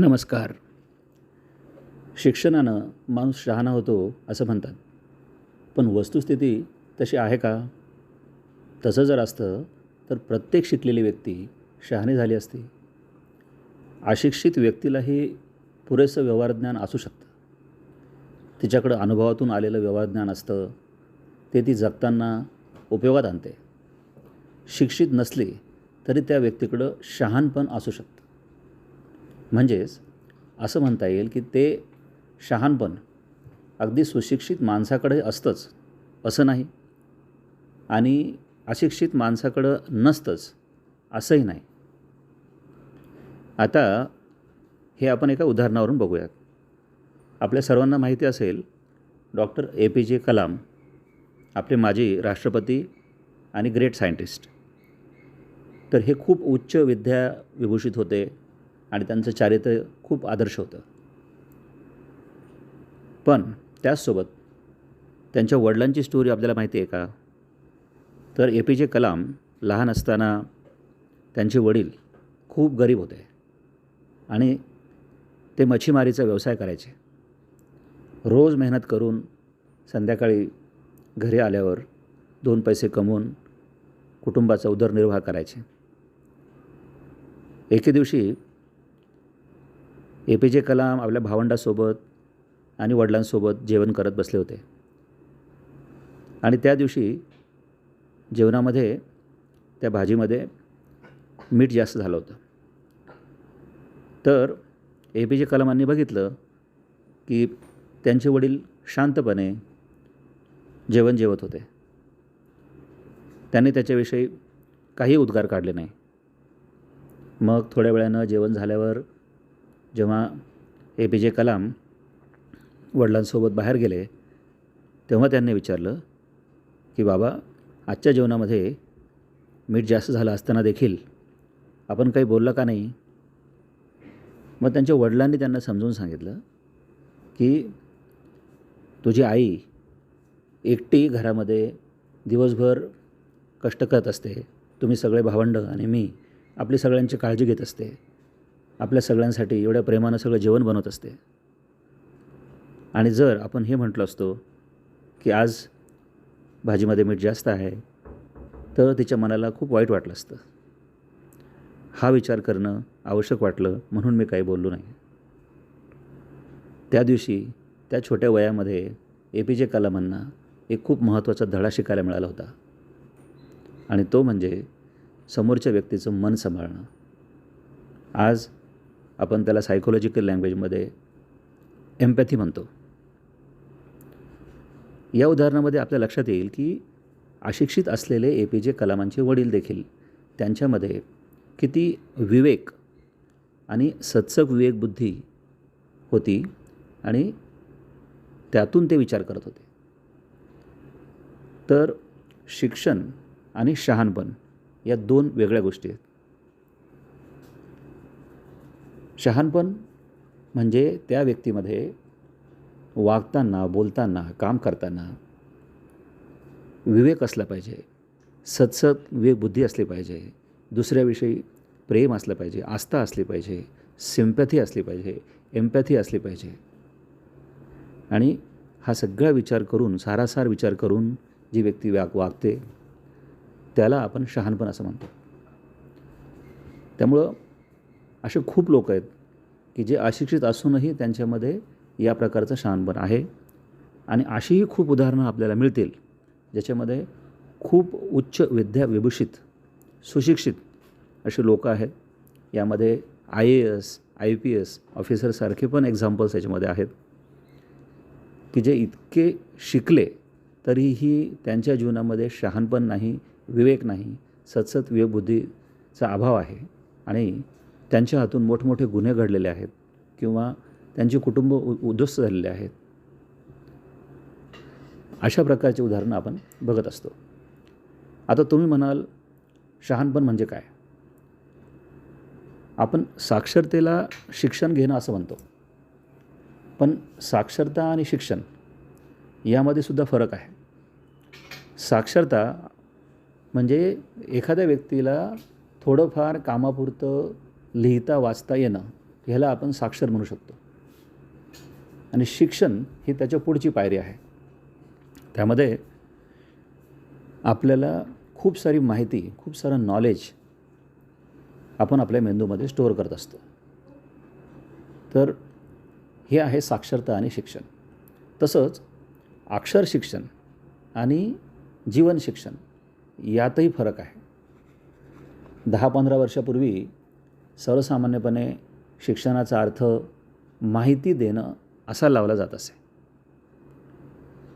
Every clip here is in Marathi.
नमस्कार. शिक्षणानं माणूस शहाणा होतो असं म्हणतात. पण वस्तुस्थिती तशी आहे का? तसं जर असतं तर प्रत्येक शिकलेली व्यक्ती शहाणी झाली असती. अशिक्षित व्यक्तीलाही पुरेसं व्यवहारज्ञान असू शकतं. तिच्याकडं अनुभवातून आलेलं व्यवहारज्ञान असतं ते ती जगताना उपयोगात आणते. शिक्षित नसली तरी त्या व्यक्तीकडं शहाणपण असू शकतं. म्हणजेच असं म्हणता येईल की ते शहाणपण अगदी सुशिक्षित माणसाकडे असतंच असं नाही. आणि अशिक्षित माणसाकडं नसतंच असंही नाही. आता हे आपण एका उदाहरणावरून बघूयात. आपल्या सर्वांना माहिती असेल डॉक्टर ए पी जे कलाम आपले माजी राष्ट्रपती आणि ग्रेट सायंटिस्ट. तर हे खूप उच्च विद्या विभूषित होते. आणि त्यांचं चारित्र्य खूप आदर्श होतं. पण त्याचसोबत त्यांच्या वडिलांची स्टोरी आपल्याला माहिती आहे का? तर ए पी जे कलाम लहान असताना त्यांचे वडील खूप गरीब होते. आणि ते मच्छीमारीचा व्यवसाय करायचे. रोज मेहनत करून संध्याकाळी घरी आल्यावर दोन पैसे कमवून कुटुंबाचा उदरनिर्वाह करायचे. एके दिवशी ए पी जे कलाम आपल्या भावंडासोबत आणि वडिलांसोबत जेवण करत बसले होते. आणि त्या दिवशी जेवणामध्ये त्या भाजीमध्ये मीठ जास्त झालं होतं. तर ए पी जे कलामांनी बघितलं की त्यांचे वडील शांतपणे जेवण जेवत होते. त्यांनी त्याच्याविषयी काही उद्गार काढले नाही. मग थोड्या वेळानं जेवण झाल्यावर जेव्हा ए पी जे कलाम वडिलांसोबत बाहेर गेले तेव्हा त्यांनी विचारलं की बाबा आजच्या जेवणामध्ये मीठ जास्त झालं असताना देखील आपण काही बोललं का नाही? मग त्यांच्या वडिलांनी त्यांना समजून सांगितलं की तुझी आई एकटी घरामध्ये दिवसभर कष्ट करत असते. तुम्ही सगळे भावंड आणि मी आपली सगळ्यांची काळजी घेत असते. आपल्या सगळ्यांसाठी एवढ्या प्रेमानं सगळं जेवण बनवत असते. आणि जर आपण हे म्हटलं असतो की आज भाजीमध्ये मीठ जास्त आहे तर तिच्या मनाला खूप वाईट वाटलं असतं. हा विचार करणं आवश्यक वाटलं म्हणून मी काही बोललो नाही. त्या दिवशी त्या छोट्या वयामध्ये ए पी जे कलामांना एक खूप महत्त्वाचा धडा शिकायला मिळाला होता. आणि तो म्हणजे समोरच्या व्यक्तीचं मन सांभाळणं. आज आपण त्याला सायकोलॉजिकल लँग्वेजमध्ये एम्पॅथी म्हणतो. या उदाहरणामध्ये आपल्या लक्षात येईल की अशिक्षित असलेले ए पी जे कलामांचे वडील देखील त्यांच्यामध्ये किती विवेक आणि सत्सक विवेकबुद्धी होती आणि त्यातून ते विचार करत होते. तर शिक्षण आणि शहाणपण या दोन वेगळ्या गोष्टी आहेत. शहाणपण म्हणजे त्या व्यक्तीमध्ये वागताना बोलताना काम करताना विवेक असला पाहिजे. सतसत विवेकबुद्धी असली पाहिजे. दुसऱ्याविषयी प्रेम असलं पाहिजे. आस्था असली पाहिजे. सिम्पॅथी असली पाहिजे. एम्पॅथी असली पाहिजे. आणि हा सगळा विचार करून सारासार विचार करून जी व्यक्ती वाग वागते त्याला आपण शहाणपण असं म्हणतो. त्यामुळं असे खूप लोक आहेत की जे अशिक्षित असूनही त्यांच्यामध्ये या प्रकारचं शहाणपण आहे. आणि अशीही खूप उदाहरणं आपल्याला मिळतील ज्याच्यामध्ये खूप उच्च विद्या विभूषित सुशिक्षित असे लोक आहेत. यामध्ये I A S I P S ऑफिसरसारखे पण एक्झाम्पल्स याच्यामध्ये आहेत. की जे इतके शिकले तरीही त्यांच्या जीवनामध्ये शहाणपण नाही विवेक नाही सतसत विवेकबुद्धीचा अभाव आहे. आणि त्यांच्या हातून मोठमोठे गुन्हे घडलेले आहेत किंवा त्यांची कुटुंब उ उद्ध्वस्त झालेले आहेत. अशा प्रकारची उदाहरणं आपण बघत असतो. आता तुम्ही म्हणाल शहाणपण म्हणजे काय? आपण साक्षरतेला शिक्षण घेणं असं म्हणतो. पण साक्षरता आणि शिक्षण यामध्ये सुद्धा फरक आहे. साक्षरता म्हणजे एखाद्या व्यक्तीला थोडंफार कामापुरतं लिहिता वाचता येणं ह्याला आपण साक्षर म्हणू शकतो. आणि शिक्षण ही त्याच्या पुढची पायरी आहे. त्यामध्ये आपल्याला खूप सारी माहिती खूप सारं नॉलेज आपण आपल्या मेंदूमध्ये स्टोअर करत असतो. तर हे आहे साक्षरता आणि शिक्षण. तसंच अक्षर शिक्षण आणि जीवन शिक्षण यातही फरक आहे. दहा पंधरा वर्षापूर्वी सर्वसामान्यपणे शिक्षणाचा अर्थ माहिती देणं असा लावला जात असे.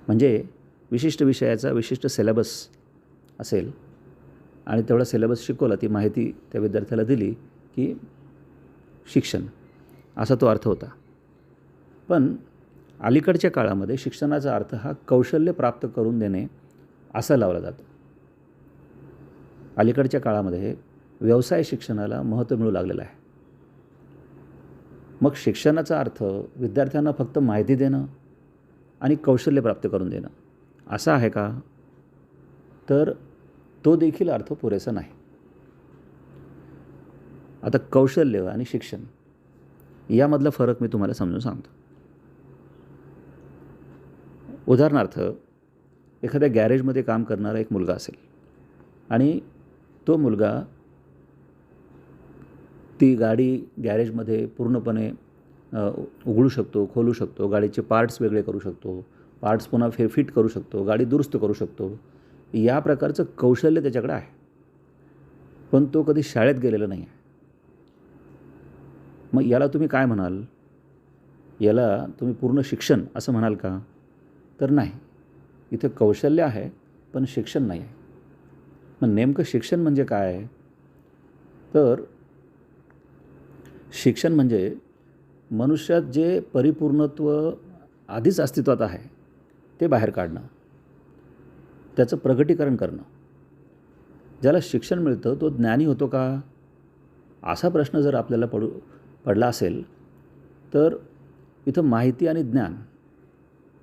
म्हणजे विशिष्ट विषयाचा विशिष्ट सिलेबस असेल आणि तेवढा सिलेबस शिकवला ती माहिती त्या विद्यार्थ्याला दिली की शिक्षण असा तो अर्थ होता. पण अलीकडच्या काळामध्ये शिक्षणाचा अर्थ हा कौशल्य प्राप्त करून देणे असा लावला जातो. अलीकडच्या काळामध्ये व्यवसाय शिक्षणाला महत्त्व मिळू लागलेलं आहे. मग शिक्षणाचा अर्थ विद्यार्थ्यांना फक्त माहिती देणं आणि कौशल्य प्राप्त करून देणं असा आहे का? तर तो देखील अर्थ पुरेसा नाही. आता कौशल्य आणि शिक्षण यामधला फरक मी तुम्हाला समजून सांगतो. उदाहरणार्थ एखाद्या गॅरेजमध्ये काम करणारा एक मुलगा असेल आणि तो मुलगा ती गाडी गॅरेजमध्ये पूर्णपणे उघडू शकतो खोलू शकतो गाडीचे पार्ट्स वेगळे करू शकतो पार्ट्स पुन्हा फे फिट करू शकतो गाडी दुरुस्त करू शकतो. या प्रकारचं कौशल्य त्याच्याकडे आहे. पण तो कधी शाळेत गेलेला नाही आहे. मग याला तुम्ही काय म्हणाल? याला तुम्ही पूर्ण शिक्षण असं म्हणाल का? तर नाही. इथं कौशल्य आहे पण शिक्षण नाही आहे. मग नेमकं शिक्षण म्हणजे काय? तर शिक्षण म्हणजे मनुष्यात जे परिपूर्णत्व आधीच अस्तित्वात आहे ते बाहेर काढणं. त्याचं प्रगटीकरण करणं. ज्याला शिक्षण मिळतं तो ज्ञानी होतो का? असा प्रश्न जर आपल्याला पडू पडला असेल तर इथं माहिती आणि ज्ञान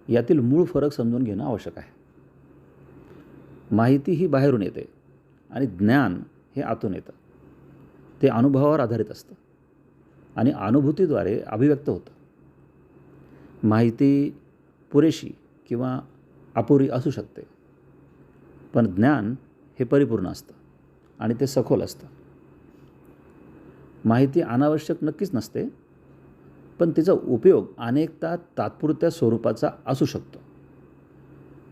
यातील मूळ फरक समजून घेणं आवश्यक आहे. माहिती ही बाहेरून येते आणि ज्ञान हे आतून येतं. ते अनुभवावर आधारित असतं. आणि अनुभूतीद्वारे अभिव्यक्त होतं. माहिती पुरेशी किंवा अपुरी असू शकते. पण ज्ञान हे परिपूर्ण असतं आणि ते सखोल असतं. माहिती अनावश्यक नक्कीच नसते पण तिचा उपयोग अनेकदा तात्पुरत्या स्वरूपाचा असू शकतो.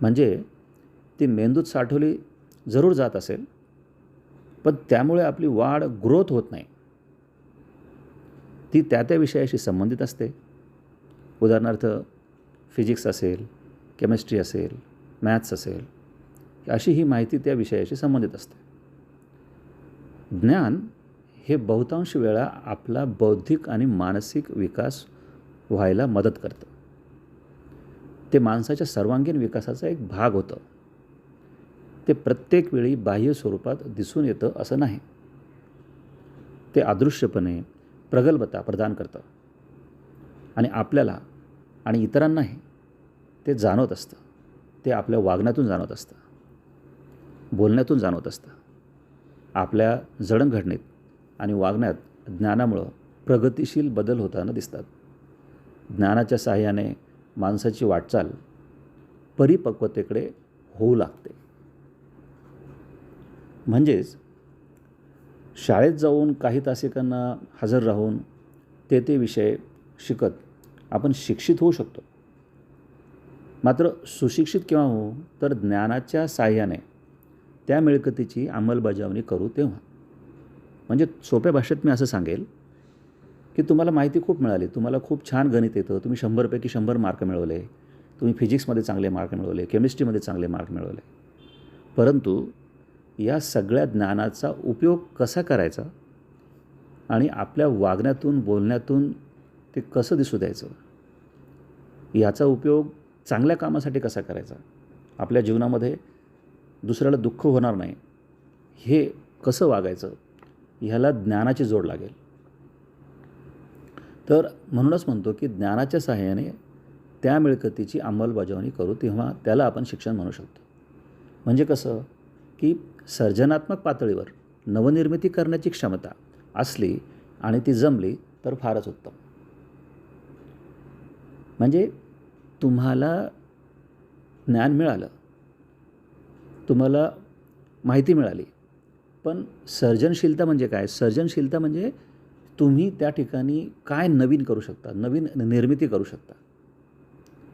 म्हणजे ती मेंदूत साठवली जरूर जात असेल पण त्यामुळे आपली वाढ ग्रोथ होत नाही. ती त्या त्या विषयाशी संबंधित असते. उदाहरणार्थ फिजिक्स असेल केमिस्ट्री असेल मॅथ्स असेल अशी ही माहिती त्या विषयाशी संबंधित असते. ज्ञान हे बहुतांश वेळा आपला बौद्धिक आणि मानसिक विकास व्हायला मदत करतं. ते माणसाच्या सर्वांगीण विकासाचा एक भाग होतं. ते प्रत्येक वेळी बाह्य स्वरूपात दिसून येतं असं नाही. ते अदृश्यपणे प्रगल्भता प्रदान करतं. आणि आपल्याला आणि इतरांनाही ते जाणवत असतं. ते आपल्या वागण्यातून जाणवत असतं. बोलण्यातून जाणवत असतं. आपल्या जडणघडणीत आणि वागण्यात ज्ञानामुळं प्रगतिशील बदल होताना दिसतात. ज्ञानाच्या साहाय्याने माणसाची वाटचाल परिपक्वतेकडे होऊ लागते. म्हणजेच शाळेत जाऊन काही तासिकांना हजर राहून ते ते विषय शिकत आपण शिक्षित होऊ शकतो. मात्र सुशिक्षित केव्हा होऊ? तर ज्ञानाच्या साह्याने. त्या मिळकतीची अंमलबजावणी करू तेव्हा. म्हणजे सोप्या भाषेत मी असं सांगेल की तुम्हाला माहिती खूप मिळाली. तुम्हाला खूप छान गणित येतं. तुम्ही शंभरपैकी शंभर मार्क मिळवले. तुम्ही फिजिक्समध्ये चांगले मार्क मिळवले. केमिस्ट्रीमध्ये चांगले मार्क मिळवले. परंतु या सगळ्या ज्ञानाचा उपयोग कसा करायचा? आणि आपल्या वागण्यातून बोलण्यातून ते कसं दिसू द्यायचं? याचा उपयोग चांगल्या कामासाठी कसा करायचा? आपल्या जीवनामध्ये दुसऱ्याला दुःख होणार नाही. हे कसं वागायचं? ह्याला ज्ञानाची जोड लागेल. तर म्हणूनच म्हणतो की ज्ञानाच्या सहाय्याने त्या मिळकतीची अंमलबजावणी करू तेव्हा त्याला आपण शिक्षण म्हणू शकतो. म्हणजे कसं? की सर्जनात्मक पातळीवर नवनिर्मिती करण्याची क्षमता असली आणि ती जमली तर फारच उत्तम. म्हणजे तुम्हाला ज्ञान मिळालं तुम्हाला माहिती मिळाली पण सर्जनशीलता म्हणजे काय? सर्जनशीलता म्हणजे तुम्ही त्या ठिकाणी काय नवीन करू शकता नवीन निर्मिती करू शकता.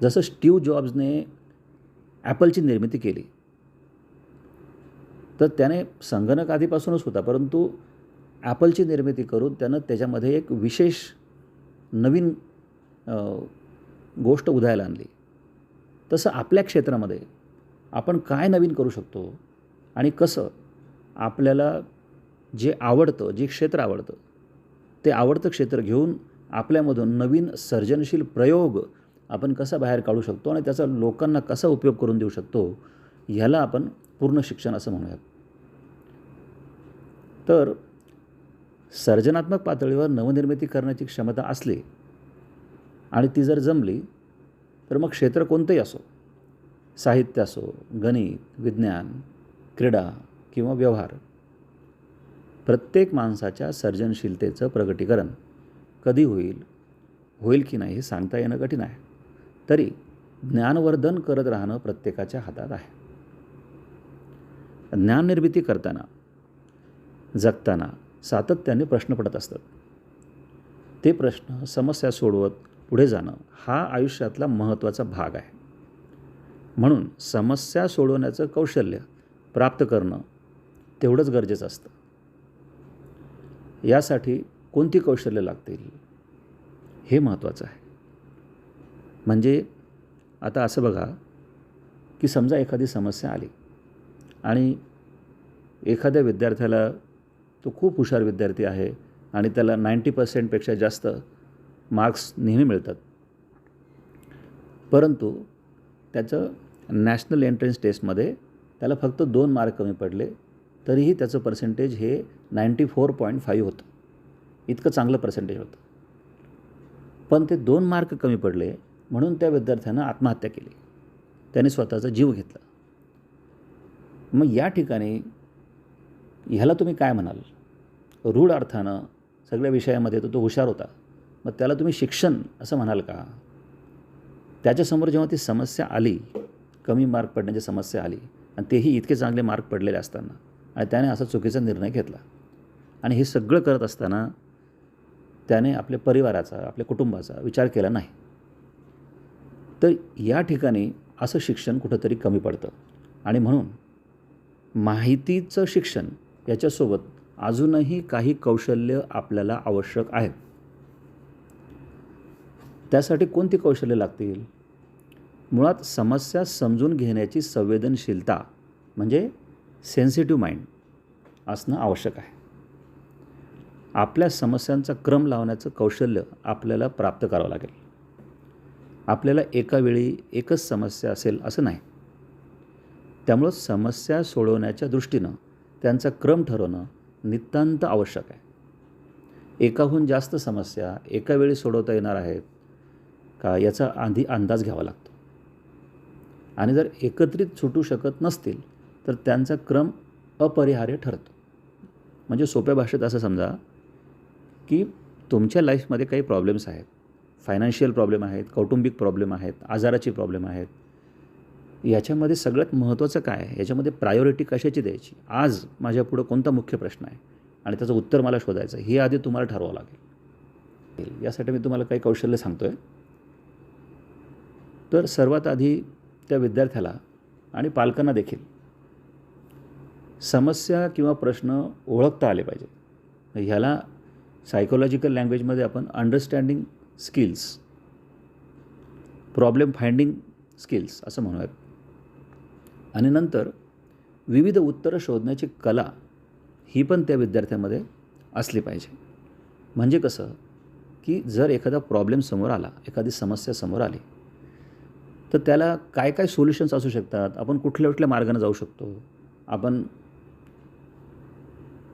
जसं स्टीव जॉब्सने ॲपलची निर्मिती केली तर त्याने संगणक आधीपासूनच होता परंतु ॲपलची निर्मिती करून त्यानं त्याच्यामध्ये एक विशेष नवीन गोष्ट उदयाला आणली. तसं आपल्या क्षेत्रामध्ये आपण काय नवीन करू शकतो आणि कसं आपल्याला जे आवडतं जे क्षेत्र आवडतं ते आवडतं क्षेत्र घेऊन आपल्यामधून नवीन सर्जनशील प्रयोग आपण कसा बाहेर काढू शकतो आणि त्याचा लोकांना कसा उपयोग करून देऊ शकतो ह्याला आपण पूर्ण शिक्षण असं म्हणूयात. तर सर्जनात्मक पातळीवर नवनिर्मिती करण्याची क्षमता असली आणि ती जर जमली तर मग क्षेत्र कोणतंही असो साहित्य असो गणित विज्ञान क्रीडा किंवा व्यवहार प्रत्येक माणसाच्या सर्जनशीलतेचं प्रगटीकरण कधी होईल होईल की नाही हे सांगता येणं कठीण आहे. तरी ज्ञानवर्धन करत राहणं प्रत्येकाच्या हातात आहे. ज्ञाननिर्मिती करताना जगताना सातत्याने प्रश्न पडत असतात. ते प्रश्न समस्या सोडवत पुढे जाणं हा आयुष्यातला महत्त्वाचा भाग आहे. म्हणून समस्या सोडवण्याचं कौशल्य प्राप्त करणं तेवढंच गरजेचं असतं. यासाठी कोणती कौशल्य लागतील हे महत्त्वाचं आहे. म्हणजे आता असं बघा की समजा एखादी समस्या आली. आणि एखाद्या विद्यार्थ्याला तो खूप हुशार विद्यार्थी आहे आणि त्याला नाईंटी पर्सेंटपेक्षा जास्त मार्क्स नेहमी मिळतात. परंतु त्याचं नॅशनल एंट्रन्स टेस्टमध्ये त्याला फक्त दोन मार्क कमी पडले तरीही त्याचं पर्सेंटेज हे नाईंटी फोर पॉईंट फाईव्ह होतं. इतकं चांगलं पर्सेंटेज होतं. पण ते दोन मार्क कमी पडले म्हणून त्या विद्यार्थ्यानं आत्महत्या केली. त्याने स्वतःचा जीव घेतला. मग या ठिकाणी ह्याला तुम्ही काय म्हणाल? रूढ अर्थानं सगळ्या विषयामध्ये तो तो हुशार होता. मग त्याला तुम्ही शिक्षण असं म्हणाल का? त्याच्यासमोर जेव्हा ती समस्या आली कमी मार्क पडण्याची समस्या आली आणि तेही इतके चांगले मार्क पडलेले असताना आणि त्याने असा चुकीचा निर्णय घेतला आणि हे सगळं करत असताना त्याने आपल्या परिवाराचा आपल्या कुटुंबाचा विचार केला नाही तर या ठिकाणी असं शिक्षण कुठंतरी कमी पडतं. आणि म्हणून माहितीचं शिक्षण याच्यासोबत अजूनही काही कौशल्य आपल्याला आवश्यक आहेत. त्यासाठी कोणती कौशल्य लागतील? मुळात समस्या समजून घेण्याची संवेदनशीलता म्हणजे सेन्सिटिव्ह माइंड असणं आवश्यक आहे. आपल्या समस्यांचा क्रम लावण्याचं कौशल्य आपल्याला प्राप्त करावं लागेल. आपल्याला एका वेळी एकच समस्या असेल असं नाही. त्यामुळं समस्या सोडवण्याच्या दृष्टीनं त्यांचा क्रम ठरवणं नितांत आवश्यक आहे. एकाहून जास्त समस्या एका वेळी सोडवता येणार आहेत का याचा आधी अंदाज घ्यावा लागतो. आणि जर एकत्रित सुटू शकत नसतील तर त्यांचा क्रम अपरिहार्य ठरतो. म्हणजे सोप्या भाषेत असं समजा की तुमच्या लाईफमध्ये काही प्रॉब्लेम्स आहेत. फायनान्शियल प्रॉब्लेम आहेत कौटुंबिक प्रॉब्लेम आहेत आजाराची प्रॉब्लेम आहेत याच्यामध्ये सगळ्यात महत्त्वाचं काय आहे? याच्यामध्ये प्रायोरिटी कशाची द्यायची? आज माझ्यापुढं कोणता मुख्य प्रश्न आहे? आणि त्याचं उत्तर मला शोधायचं हे आधी तुम्हाला ठरवावं लागेल. यासाठी मी तुम्हाला काही कौशल्य सांगतो आहे तर सर्वात आधी त्या विद्यार्थ्याला आणि पालकांना देखील समस्या किंवा प्रश्न ओळखता आले पाहिजे ह्याला सायकोलॉजिकल लँग्वेजमध्ये आपण understanding skills problem finding skills असं म्हणूयात. आणि नंतर विविध उत्तरं शोधण्याची कला ही पण त्या विद्यार्थ्यामध्ये असली पाहिजे. म्हणजे कसं की जर एखादा प्रॉब्लेम समोर आला एखादी समस्या समोर आली तर त्याला काय काय सोल्युशन्स असू शकतात? आपण कुठल्या कुठल्या मार्गाने जाऊ शकतो? आपण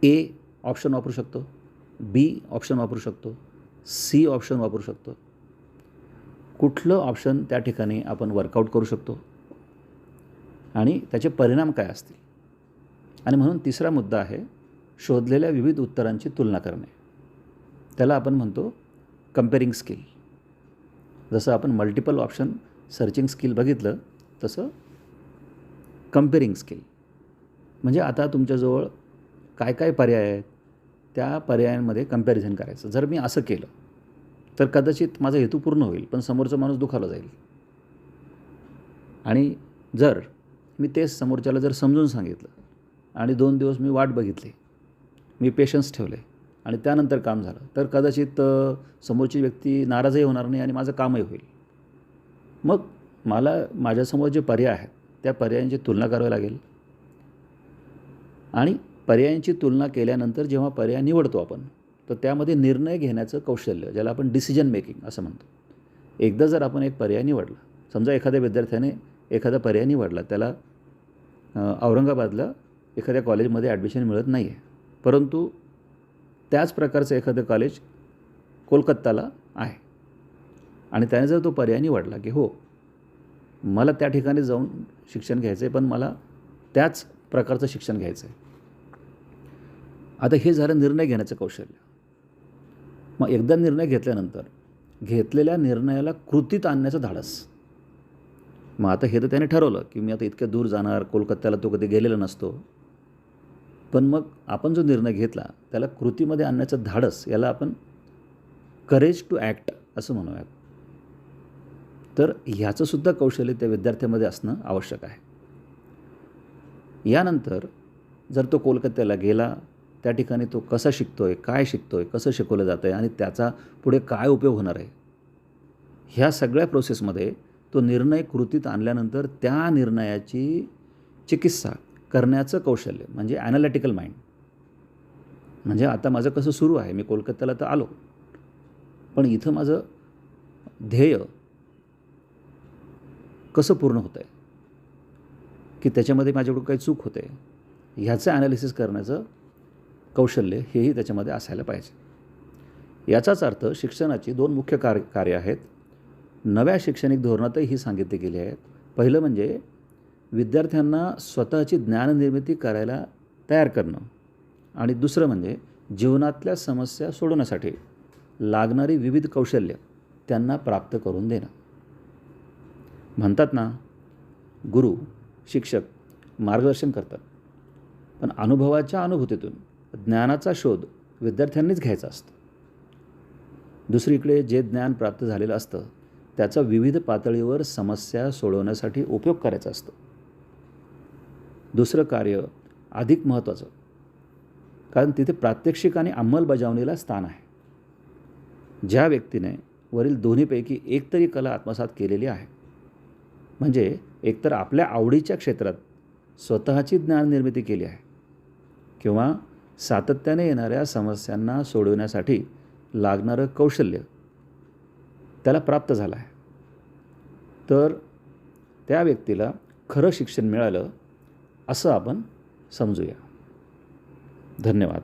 ए ऑप्शन वापरू शकतो बी ऑप्शन वापरू शकतो सी ऑप्शन वापरू शकतो. कुठलं ऑप्शन त्या ठिकाणी आपण वर्कआउट करू शकतो? आणि त्याचे परिणाम काय असतील? आणि म्हणून तिसरा मुद्दा आहे शोधलेल्या विविध उत्तरांची तुलना करणे. त्याला आपण म्हणतो कम्पेरिंग स्किल जसं आपण मल्टिपल ऑप्शन सर्चिंग स्किल बघितलं तसं कम्पेरिंग स्किल म्हणजे आता तुमच्याजवळ काय काय पर्याय आहेत त्या पर्यायांमध्ये कंपॅरिझन करायचं. जर मी असं केलं तर कदाचित माझा हेतू पूर्ण होईल पण समोरचा माणूस दुखावला जाईल. आणि जर मी तेच समोरच्याला जर समजून सांगितलं आणि दोन दिवस मी वाट बघितली मी पेशन्स ठेवले आणि त्यानंतर काम झालं तर कदाचित समोरची व्यक्ती नाराजही होणार नाही आणि माझं कामही होईल. मग मला माझ्यासमोर जे पर्याय आहेत त्या पर्यायांची तुलना करावी लागेल. आणि पर्यायांची तुलना केल्यानंतर जेव्हा पर्याय निवडतो आपण तर त्यामध्ये निर्णय घेण्याचं कौशल्य ज्याला आपण डिसिजन मेकिंग असं म्हणतो. एकदा जर आपण एक पर्याय निवडला समजा एखाद्या विद्यार्थ्याने एखादा पर्याय निवडला त्याला औरंगाबादला एखाद्या कॉलेजमध्ये ॲडमिशन मिळत नाही आहे परंतु त्याच प्रकारचं एखादं कॉलेज कोलकत्ताला आहे. आणि त्याने जर तो पर्याय निवडला की हो मला त्या ठिकाणी जाऊन शिक्षण घ्यायचं आहे पण मला त्याच प्रकारचं शिक्षण घ्यायचं आहे आता हे झालं निर्णय घेण्याचं कौशल्य. मग एकदा निर्णय घेतल्यानंतर घेतलेल्या निर्णयाला कृतीत आणण्याचं धाडस. मग आता हे तर त्याने ठरवलं की मी आता इतक्या दूर जाणार कोलकात्याला तो कधी गेलेला नसतो. पण मग आपण जो निर्णय घेतला त्याला कृतीमध्ये आणण्याचं धाडस याला आपण करेज टू ॲक्ट असं म्हणूयात. तर ह्याचंसुद्धा कौशल्य त्या विद्यार्थ्यामध्ये असणं आवश्यक आहे. यानंतर जर तो कोलकात्याला गेला त्या ठिकाणी तो कसा शिकतो आहे काय शिकतो आहे कसं शिकवलं जातं आहे आणि त्याचा पुढे काय उपयोग होणार आहे ह्या सगळ्या प्रोसेसमध्ये तो निर्णय कृतीत आणल्यानंतर त्या निर्णयाची चिकित्सा करण्याचं कौशल्य म्हणजे ॲनालिटिकल माइंड म्हणजे आता माझं कसं सुरू आहे मी कोलकात्याला तर आलो. पण इथं माझं ध्येय कसं पूर्ण होतं आहे की त्याच्यामध्ये माझ्याकडून काही चूक होते? ह्याचं ॲनालिसिस करण्याचं कौशल्य हेही त्याच्यामध्ये असायला पाहिजे. याचाच अर्थ शिक्षणाची दोन मुख्य कार्य कार्य आहेत. नव्या शैक्षणिक धोरणातही सांगितले गेले गेली आहेत पहिलं म्हणजे विद्यार्थ्यांना स्वतःची ज्ञाननिर्मिती करायला तयार करणं. आणि दुसरं म्हणजे जीवनातल्या समस्या सोडवण्यासाठी लागणारी विविध कौशल्य त्यांना प्राप्त करून देणं. म्हणतात ना गुरु शिक्षक मार्गदर्शन करतात. पण अनुभवाच्या अनुभूतीतून ज्ञानाचा शोध विद्यार्थ्यांनीच घ्यायचा असतो. दुसरीकडे जे ज्ञान प्राप्त झालेलं असतं त्याचा विविध पातळीवर समस्या सोडवण्यासाठी उपयोग करायचा असतो. दुसरं कार्य अधिक महत्त्वाचं कारण तिथे प्रात्यक्षिक आणि अंमलबजावणीला स्थान आहे. ज्या व्यक्तीने वरील दोन्हीपैकी एक तरी कला आत्मसात केलेली आहे म्हणजे एकतर आपल्या आवडीच्या क्षेत्रात स्वतःची ज्ञाननिर्मिती केली आहे किंवा सातत्याने येणाऱ्या समस्यांना सोडवण्यासाठी लागणारं कौशल्य त्याला प्राप्त झाला आहे तर त्या व्यक्तीला खरं शिक्षण मिळालं असं आपण समजूया. धन्यवाद.